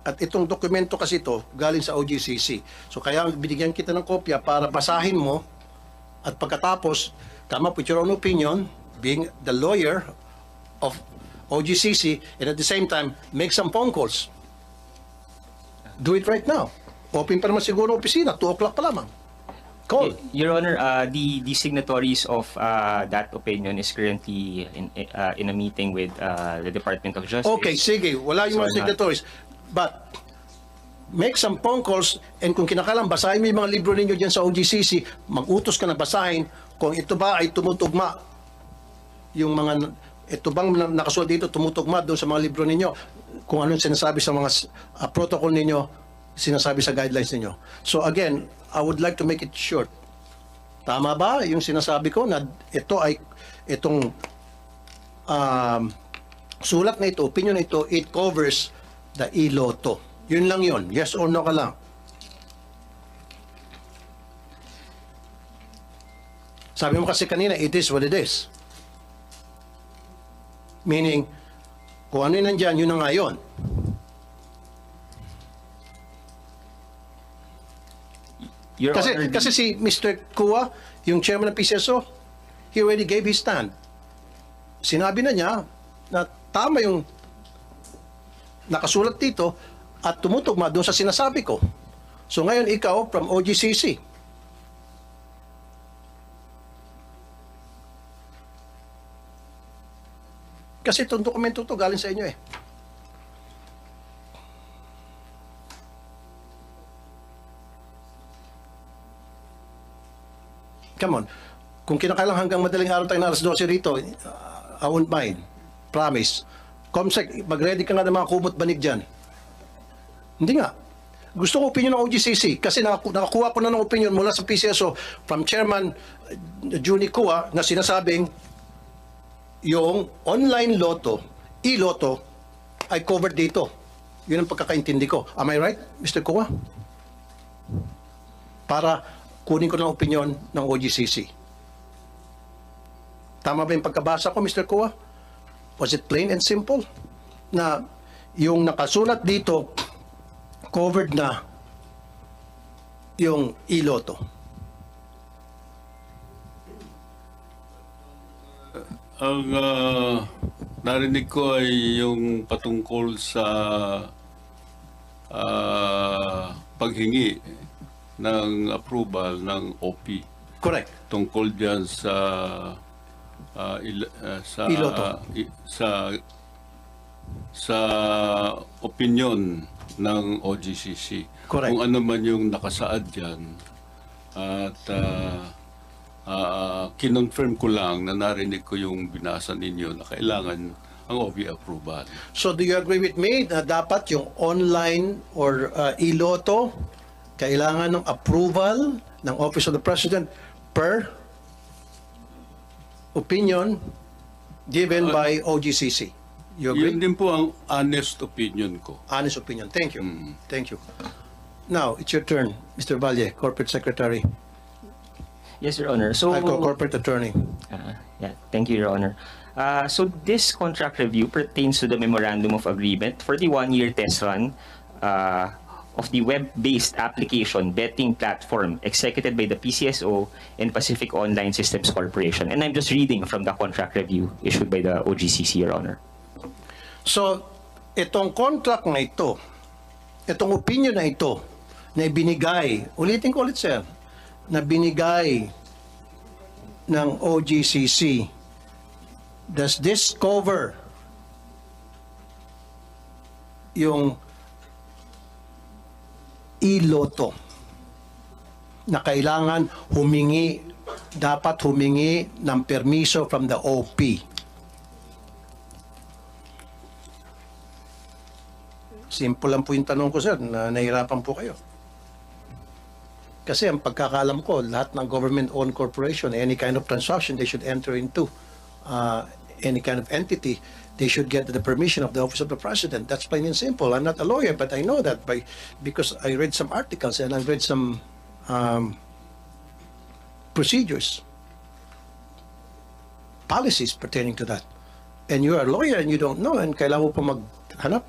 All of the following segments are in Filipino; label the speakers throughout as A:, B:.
A: At itong dokumento kasi ito, galing sa OGCC. So kaya binigyan kita ng kopya para basahin mo at pagkatapos, come up with your own opinion, being the lawyer of OGCC, and at the same time, make some phone calls. Do it right now. Open pa naman siguro opisina, 2 o'clock pa lamang. Call.
B: Your Honor, uh, the the signatories of uh, that opinion is currently in uh, in a meeting with uh, the Department of Justice.
A: Okay, sige. Wala yung mga
B: So, not-
A: signatories. But, make some phone calls and kung kinakalang basahin mo yung mga libro ninyo dyan sa OGCC, mag-utos ka na basahin kung ito ba ay tumutugma. Yung mga ito bang na- nakasulat dito tumutugma doon sa mga libro ninyo. Kung anong sinasabi sa mga uh, protocol ninyo sinasabi sa guidelines ninyo. So again I would like to make it short. Tama ba yung sinasabi ko na ito ay itong um, sulat na ito, opinion na ito, it covers the iloto. Yun lang yun. Yes or no ka lang. Sabi mo kasi kanina, it is what it is. Meaning, kung ano yun nandyan, yun na nga yun.
B: Your
A: Kasi,
B: Honor,
A: kasi si Mr. Kua, yung chairman ng PCSO, he already gave his stand. Sinabi na niya na tama yung nakasulat dito at tumutugma doon sa sinasabi ko. So ngayon ikaw from OGCC. Kasi itong dokumento to galing sa inyo eh. Come on. Kung kinakailang hanggang madaling araw tayo na alas 12 rito, uh, I won't mind. Promise. Comsec, mag-ready ka nga ng mga kumot banig dyan. Hindi nga. Gusto ko opinion ng OGCC kasi nakaku- nakakuha ko na ng opinion mula sa PCSO from Chairman uh, Juni Kua na sinasabing yung online loto, e-loto, ay covered dito. Yun ang pagkakaintindi ko. Am I right, Mr. Kua? Para kunin ko ng opinion ng OGCC. Tama ba yung pagkabasa ko, Mr. Kua? Was it plain and simple? Na yung nakasulat dito, covered na yung iloto.
C: Ang ah, narinig ko ay yung patungkol sa ah, paghingi ng approval ng OP
A: Correct.
C: tungkol diyan sa ah, il- ah, sa
A: Iloto.
C: i- sa sa opinion ng OGCC.
A: Correct.
C: Kung ano man yung nakasaad diyan at ah, ah, kinonfirm ko lang na narinig ko yung binasa ninyo na kailangan ang OB approval.
A: So do you agree with me na dapat yung online or uh, iloto kailangan ng approval ng Office of the President per opinion given by OGCC? You agree?
C: Yun din po ang honest opinion ko.
A: Honest opinion. Thank you. Thank you. Now, it's your turn, Mr. Valle, Corporate Secretary,
B: yes, Your Honor. So,
A: I call Corporate Attorney.
B: Uh, yeah, thank you, Your Honor. Uh, so this contract review pertains to the memorandum of agreement for the one-year test run uh, of the web-based application betting platform executed by the PCSO and Pacific Online Systems Corporation. And I'm just reading from the contract review issued by the OGCC, Your Honor.
A: So, itong contract na ito, itong opinion na ito, na ibinigay, ulitin ko ulit sir, na binigay ng OGCC, does this cover yung iloto na kailangan humingi, dapat humingi ng permiso from the OP? Simple lang po yung tanong ko, sir, na nahirapan po kayo. Kasi ang pagkakalam ko, lahat ng government-owned corporation, any kind of transaction they should enter into, uh, any kind of entity, they should get the permission of the Office of the President. That's plain and simple. I'm not a lawyer, but I know that by because I read some articles and I've read some um, procedures, policies pertaining to that. And you're a lawyer and you don't know, and kailangan pa maghanap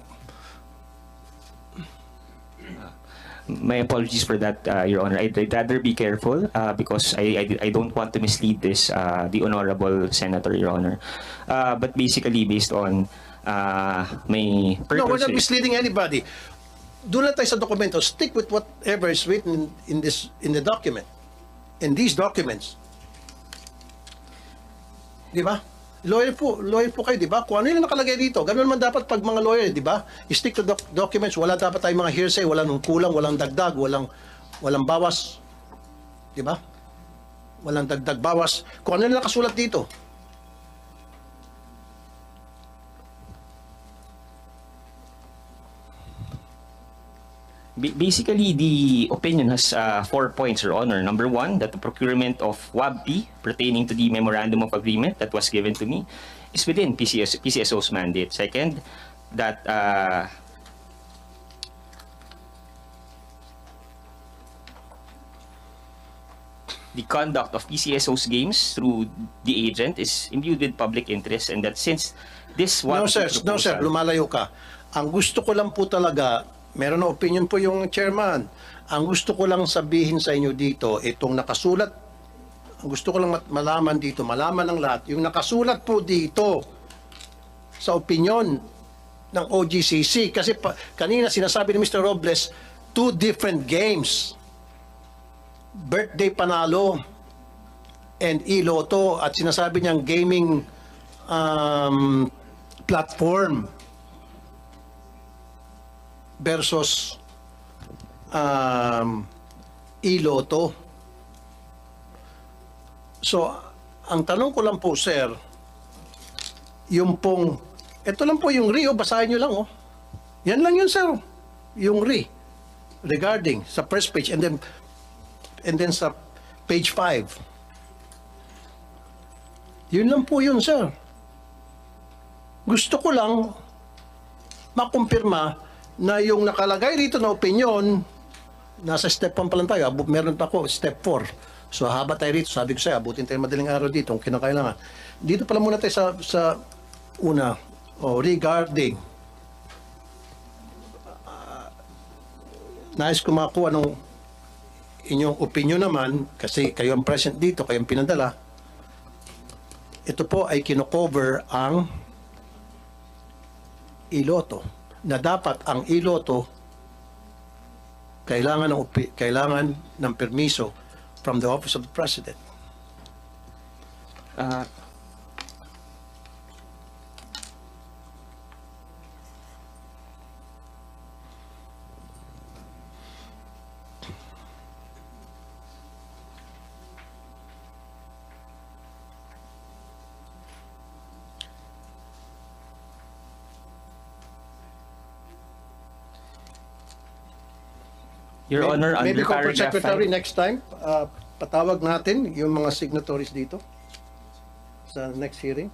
B: My apologies for that, uh, Your Honor. I'd, I'd rather be careful uh, because I, I, I don't want to mislead this uh, the honorable senator, Your Honor. Uh, but basically, based on uh, my
A: No, we're not
B: purposes-
A: misleading anybody. Doon lang tayo sa dokumento. Stick with whatever is written in this in the document. In these documents. Di ba? Lawyer po, lawyer po kayo, di ba? Kung ano yung nakalagay dito, ganun naman dapat pag mga lawyer, di ba? Stick to doc- documents, wala dapat tayong mga hearsay, walang kulang, walang dagdag, walang walang bawas. Di ba? Walang dagdag bawas. Kung ano yung nakasulat dito.
B: Basically, the opinion has uh, four points, Your Honor. Number one, that the procurement of WABP pertaining to the memorandum of agreement that was given to me is within PCS, PCSO's mandate. Second, that uh, the conduct of PCSO's games through the agent is imbued with public interest and that since this
A: one...
B: No
A: sir, no sir, lumalayo ka. Ang gusto ko lang po talaga, meron na opinion po yung chairman. Ang gusto ko lang sabihin sa inyo dito, itong nakasulat, ang gusto ko lang malaman dito, malaman ng lahat, yung nakasulat po dito sa opinion ng OGCC. Kasi pa, kanina sinasabi ni Mr. Robles, two different games. Birthday Panalo and Iloto at sinasabi niyang gaming um, platform versus um, Iloto. So, ang tanong ko lang po, sir, yung pong, ito lang po yung RI, oh, basahin nyo lang, oh. Yan lang yun, sir. Yung RI. Regarding sa first page and then and then sa page 5. Yun lang po yun, sir. Gusto ko lang makumpirma na yung nakalagay dito na opinion, nasa step 1 pa lang tayo, abu- meron pa ako, step 4. So haba tayo rito, sabi ko sa'yo, abutin tayo madaling araw dito, kung kinakailangan. Dito pala muna tayo sa, sa una, oh, regarding, ah, nais ko makuha ng inyong opinion naman, kasi kayo ang present dito, kayo ang pinadala, ito po ay kinocover ang iloto na dapat ang iloto kailangan ng kailangan ng permiso from the office of the president.
B: Uh, Your Honor,
A: Maybe
B: under
A: Corporate
B: paragraph
A: Secretary
B: 5,
A: next time uh, patawag natin yung mga signatories dito sa next hearing.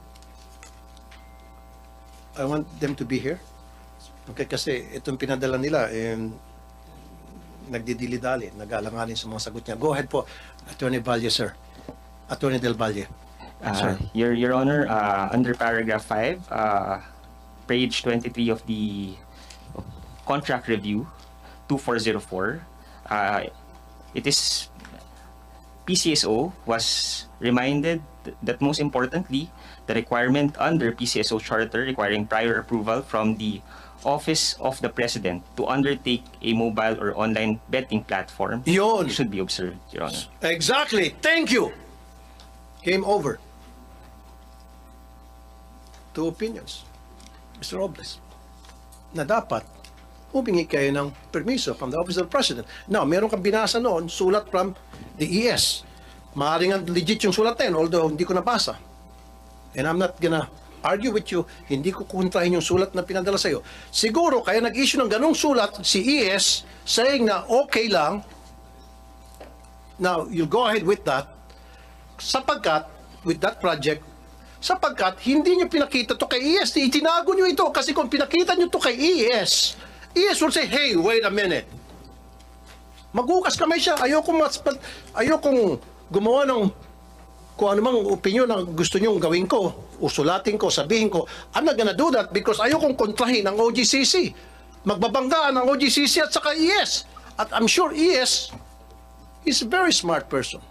A: I want them to be here. Okay, kasi itong pinadala nila, eh, nagdidili-dali, nag-alanganin sa mga sagot niya. Go ahead po, Attorney Valle, sir. Attorney Del Valle.
B: Uh,
A: Sir.
B: Your, Your Honor, uh, under paragraph 5, uh, page 23 of the contract review, 2404, uh, it is PCSO was reminded that most importantly, the requirement under PCSO charter requiring prior approval from the Office of the President to undertake a mobile or online betting platform
A: Yun.
B: should be observed, Your Honor.
A: Exactly. Thank you. Game over. Two opinions. Mr. Robles. Na dapat humingi kayo ng permiso from the Office of the President. Now, meron kang binasa noon, sulat from the ES. Maaaring ang legit yung sulat na yun, although hindi ko nabasa. And I'm not gonna argue with you, hindi ko kontrahin yung sulat na pinadala sa'yo. Siguro, kaya nag-issue ng ganong sulat si ES saying na okay lang, now, you'll go ahead with that, sapagkat, with that project, sapagkat hindi nyo pinakita to kay ES, itinago nyo ito, kasi kung pinakita nyo to kay ES, ES will say, hey, wait a minute. Maghukas kamay siya, ayoko mas, ayokong gumawa ng kung ano mang opinion na gusto nyong gawin ko, usulatin ko, sabihin ko, I'm not gonna do that because ayokong kontrahin ang OGCC. Magbabanggaan ang OGCC at saka ES. At I'm sure ES is a very smart person.